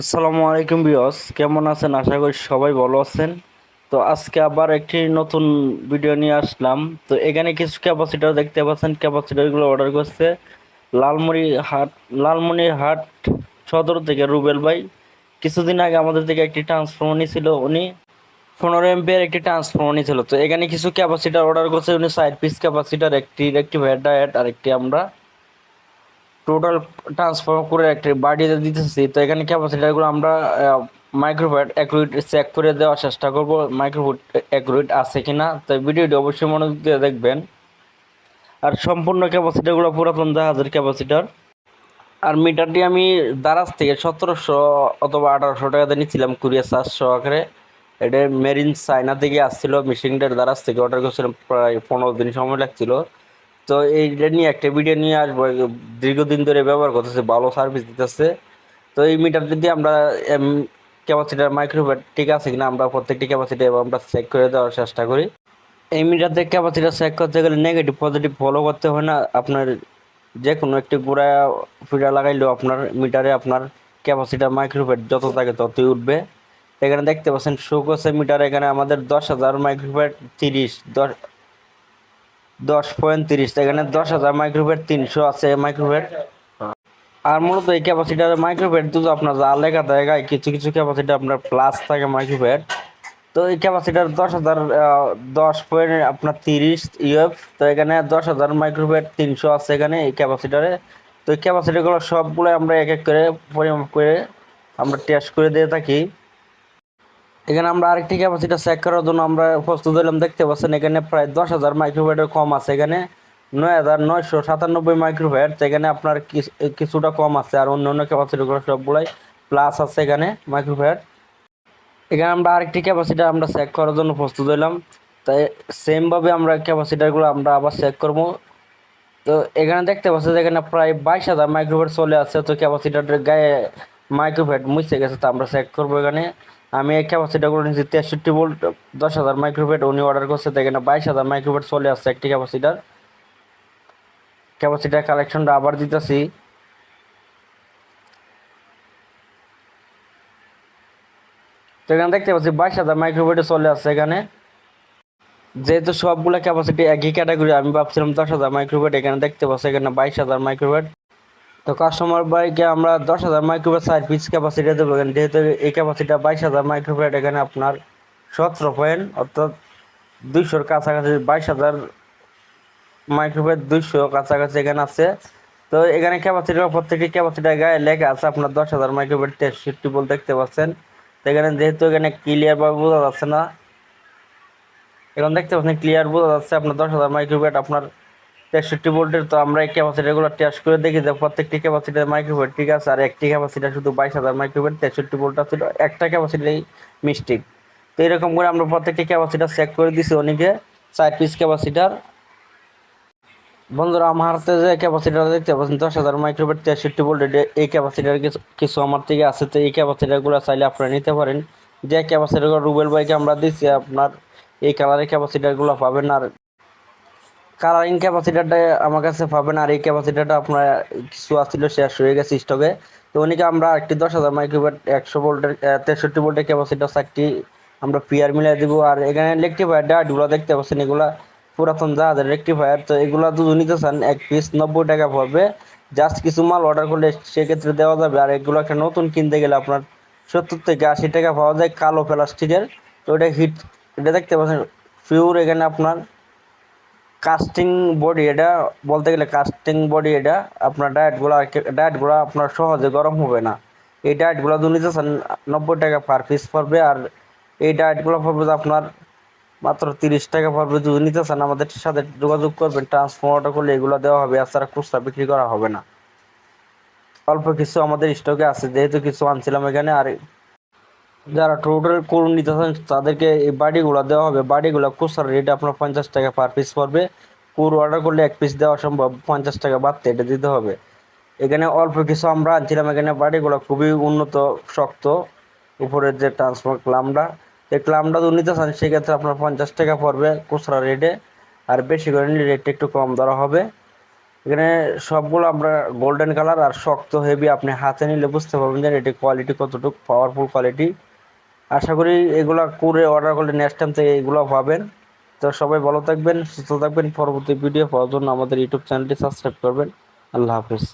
আসসালামু আলাইকুম বিয়স কেমন আছেন? আশা করি সবাই ভালো আছেন। তো আজকে আবার একটি নতুন ভিডিও নিয়ে আসলাম। তো এখানে কিছু ক্যাপাসিটার দেখতে পাচ্ছেন। ক্যাপাসিটারগুলো অর্ডার করছে লালমনি হাট লালমনির হাট সদর থেকে রুবেল ভাই। কিছুদিন আগে আমাদের থেকে একটি ট্রান্সফর্মার নিয়েছিল উনি। পনেরো এমপিয়ার একটি ট্রান্সফর্মার নিয়েছিল তো এখানে কিছু ক্যাপাসিটার অর্ডার করছে। উনি সাইড পিস ক্যাপাসিটার একটি একটি ডায়েট আর একটি আমরা। টোটাল ট্রান্সফার করে একটা বাড়িতে দিতেছি। তো এখানে ক্যাপাসিটারগুলো আমরা মাইক্রোফ্যাট অ্যাকুরেট চেক করে দেওয়ার চেষ্টা করব মাইক্রোফুট অ্যাকুরেট আছে কি না তো ভিডিওটি অবশ্যই মনোযোগ দিয়ে দেখবেন। আর সম্পূর্ণ ক্যাপাসিটারগুলো পুরাতন জাহাজের ক্যাপাসিটার আর মিটারটি আমি দারাজ থেকে সতেরোশো অথবা আঠারোশো টাকাতে নিয়েছিলাম কুরিয়ার চারশো আকারে এটা মেরিন চায়না থেকে আসছিল মেশিনটার দারাজ থেকে অর্ডার করছিলাম প্রায় পনেরো দিন সময় লাগছিল। তো এইটা নিয়ে একটা ভিডিও নিয়ে আসব দীর্ঘদিন ধরে ব্যবহার করতেছে, ভালো সার্ভিস দিতেছে। তো এই মিটার যদি আমরা ক্যাপাসিটার মাইক্রোভেট ঠিক আছে কিনা, আমরা প্রত্যেকটি ক্যাপাসিটি আমরা চেক করে দেওয়ার চেষ্টা করি। এই মিটারতে ক্যাপাসিটার চেক করতে গেলে নেগেটিভ পজিটিভ ফলো করতে হয় না। আপনার যে কোনো একটি গোড়া ফিডার লাগাইলেও আপনার মিটারে আপনার ক্যাপাসিটার মাইক্রোভেট যত থাকে ততই উঠবে। এখানে দেখতে পাচ্ছেন শো করছে মিটার এখানে আমাদের দশ হাজার মাইক্রোভেট তিরিশ, দশ দশ পয়েন্ট তিরিশ এখানে দশ হাজার মাইক্রোভেট তিনশো আছে মাইক্রোভেট আর মূলত এই ক্যাপাসিটার মাইক্রোভেট দুটো আপনার যা লেখা জায়গায় কিছু কিছু ক্যাপাসিটি আপনার প্লাস থাকে মাইক্রোভেট তো এই ক্যাপাসিটার দশ হাজার দশ পয়েন্ট, আপনার তিরিশ ইউএফ। তো এখানে দশ হাজার মাইক্রোভেট তিনশো আছে এখানে এই ক্যাপাসিটারে তো এই ক্যাপাসিটিগুলো সবগুলো আমরা এক এক করে পরিমাপ করে আমরা টেস্ট করে দিয়ে থাকি। এখানে আমরা আরেকটি ক্যাপাসিটি চেক করার জন্য আমরা প্রস্তুত হলাম দেখতে পাচ্ছেন এখানে প্রায় দশ হাজার মাইক্রোভেটের কম আছে। এখানে নয় হাজার নয়শো সাতানব্বই মাইক্রোভেট এখানে আপনার কিছুটা কম আছে, আর অন্য অন্য ক্যাপাসিটিগুলো সবগুলাই প্লাস আছে এখানে মাইক্রোভেট এখানে আমরা আরেকটি ক্যাপাসিটি আমরা চেক করার জন্য প্রস্তুত হলাম তাই সেমভাবে আমরা ক্যাপাসিটারগুলো আমরা আবার চেক করব। তো এখানে দেখতে পাচ্ছি যে এখানে প্রায় বাইশ হাজার মাইক্রোভেট চলে আছে তো ক্যাপাসিটারের গায়ে মাইক্রোভেট মুছে গেছে, তো আমরা চেক করব এখানে। আমি এই ক্যাপাসিটারগুলো নিয়েছি তেষট্টি ভোল্ট, দশ হাজার মাইক্রোভেট উনি অর্ডার করছে তো এখানে বাইশ হাজার মাইক্রোভেট চলে আসছে একটি ক্যাপাসিটার। ক্যাপাসিটার কালেকশনটা আবার দিতেছি। তো এখানে দেখতে পাচ্ছি বাইশ হাজার মাইক্রোভেটে চলে আসছে এখানে। যেহেতু সবগুলো ক্যাপাসিটি একই ক্যাটাগরি, আমি ভাবছিলাম দশ হাজার মাইক্রোভেট এখানে দেখতে পাচ্ছি এখানে বাইশ হাজার মাইক্রোভেট তো কাস্টমার বাইকে আমরা দশ হাজার মাইক্রোভেট সাইড পিস ক্যাপাসিটি দেবো যেহেতু এই ক্যাপাসিটি বাইশ হাজার মাইক্রোভেট এখানে আপনার সতেরো পয়েন্ট অর্থাৎ দুইশোর কাছাকাছি, বাইশ হাজার মাইক্রোভেট দুইশো কাছাকাছি এখানে আছে। তো এখানে ক্যাপাসিটি প্রত্যেকটি ক্যাপাসিটির গায়ে লেখা আছে আপনার দশ হাজার মাইক্রোভেট তেষট্টি বল দেখতে পাচ্ছেন। তো এখানে যেহেতু এখানে ক্লিয়ারভাবে বোঝা যাচ্ছে না, এখন দেখতে পাচ্ছেন ক্লিয়ার বোঝা যাচ্ছে আপনার দশ হাজার মাইক্রোভেট আপনার তেষট্টি ভোল্টের, তো আমরা এই ক্যাপাসিটারগুলো টেস্ট করে দেখি যে প্রত্যেকটি ক্যাপাসিটার মাইক্রোভেট ঠিক আছে, আর একটি ক্যাপাসিটার শুধু বাইশ হাজার মাইক্রোভেট তেষট্টি ভোল্ট ছিল একটা ক্যাপাসিটাই মিস্টেক তো এরকম করে আমরা প্রত্যেকটি ক্যাপাসিটার চেক করে দিছি অনেকে, চার পিস ক্যাপাসিটার বন্ধুরা, আমার হাতে যে ক্যাপাসিটার দেখতে পাচ্ছেন, দশ হাজার মাইক্রোভেট তেষট্টি ভোল্টের এই ক্যাপাসিটার কিছু আমার থেকে আছে, তো এই ক্যাপাসিটারগুলো চাইলে আপনারা নিতে পারেন। যে ক্যাপাসিটারগুলো রুবেল বাইকে আমরা দিচ্ছি আপনার এই কালারের ক্যাপাসিটারগুলো পাবেন, আর কালারিং ক্যাপাসিটারটা আমার কাছে পাবেন আর এই ক্যাপাসিটারটা আপনার কিছু আসছিল শেষ হয়ে গেছে স্টকে তো উনিকে আমরা একটি দশ হাজার মাইক্রোভেট একশো ভোল্টের তেষট্টি ভোল্টের ক্যাপাসিটার চারটি আমরা পিয়ার মিলাই দিব। আর এখানে রেক্টিফায়ার ডাটগুলো দেখতে পাচ্ছেন, এগুলা পুরাতন জাহাজের রেক্টিফায়ার তো এগুলো দুধ নিতে চান, এক পিস নব্বই টাকা পড়বে। জাস্ট কিছু মাল অর্ডার করলে সেক্ষেত্রে দেওয়া যাবে। আর এগুলো একটা নতুন কিনতে গেলে আপনার সত্তর থেকে আশি টাকা পাওয়া যায় কালো প্লাস্টিকের তো ওটা হিট এটা দেখতে পাচ্ছেন ফিউর এখানে আপনার কাস্টিং বডি এটা বলতে গেলে কাস্টিং বডি এটা আপনার ডায়েটগুলো ডায়েটগুলো আপনার সহজে গরম হবে না। এই ডায়েটগুলো দু নিতে চান নব্বই টাকা পার পিস পড়বে আর এই ডায়েটগুলো পড়বে আপনার মাত্র তিরিশ টাকা পড়বে। যদি নিতে চান আমাদের সাথে যোগাযোগ করবেন ট্রান্সফর্মারটা করলে এগুলো দেওয়া হবে আর তারা খুচরা বিক্রি করা হবে না। অল্প কিছু আমাদের স্টকে আছে, যেহেতু কিছু আনছিলাম এখানে, আর যারা টোটাল করুন নিতে চান তাদেরকে এই বাড়িগুলো দেওয়া হবে। বাড়িগুলো খুচরা রেট আপনার পঞ্চাশ টাকা পার পিস পড়বে। কুর অর্ডার করলে এক পিস দেওয়া সম্ভব, পঞ্চাশ টাকা বাড়তে এটা দিতে হবে। এখানে অল্প কিছু আমরা আনছিলাম। এখানে বাড়িগুলো খুবই উন্নত, শক্ত। উপরের যে ট্রান্সফার ক্লামটা এই ক্লামটা যদি নিতে চান, সেক্ষেত্রে আপনার পঞ্চাশ টাকা পড়বে খুচরা রেটে আর বেশি করে নিলে রেটটা একটু কম ধরা হবে। এখানে সবগুলো আমরা গোল্ডেন কালার আর শক্ত হেভি আপনি হাতে নিলে বুঝতে পারবেন যে এটি কোয়ালিটি কতটুকু পাওয়ারফুল কোয়ালিটি আশা করি এগুলো করে অর্ডার করলে নেক্সট টাইম থেকে এগুলো পাবেন। তো সবাই ভালো থাকবেন, সুস্থ থাকবেন। পরবর্তী ভিডিও পাওয়ার জন্য আমাদের ইউটিউব চ্যানেলটি সাবস্ক্রাইব করবেন। আল্লাহ হাফিজ।